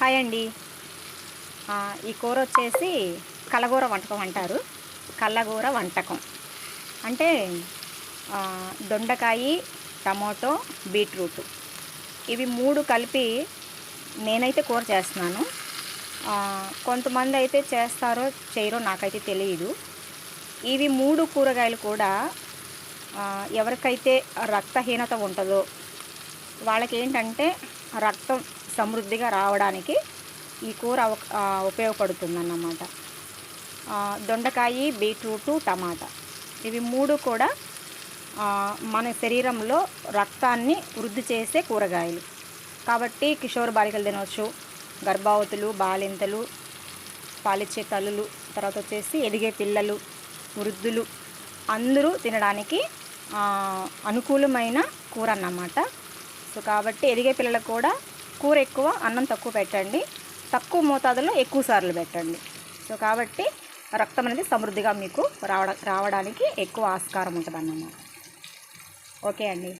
Hi అండి. ఈ కూర వచ్చేసి కలగూర వంటకం అంటారు. కల్లగూర వంటకం. అంటే దొండకాయ టమోటో బీట్రూట్. ఇవి మూడు కలిపి నేనైతే కూర చేస్తున్నాను. కొంతమంది అయితే చేస్తారో చేయరో నాకైతే తెలియదు. ఇవి మూడు కూరగాయలు కూడా ఎవరికైతే రక్తహీనత ఉంటుందో వాళ్ళకి ఏంటంటే రక్తం సమృద్ధిగా రావడానికి ఈ కూర ఉపయోగపడుతుందన్నమాట. దొండకాయ బీట్రూటు టమాటా. ఇవి మూడు కూడా మన శరీరంలో రక్తాన్ని వృద్ధి చేసే కూరగాయలు. కాబట్టి కిషోర్ బాలికలు తినవచ్చు గర్భావతులు బాలింతలు పాలిచ్చే తల్లులు తర్వాత వచ్చేసి ఎదిగే పిల్లలు వృద్ధులు అందరూ తినడానికి అనుకూలమైన కూర అన్నమాట సో కాబట్టి ఎదిగే పిల్లలకు కూడా కూర ఎక్కువ అన్నం తక్కువ పెట్టండి. తక్కువ మోతాదులో ఎక్కువ సార్లు పెట్టండి. సో కాబట్టి రక్తం అనేది సమృద్ధిగా మీకు రావడ రావడానికి ఎక్కువ ఆస్కారం ఉంటుంది అన్నమాట ఓకే అండి.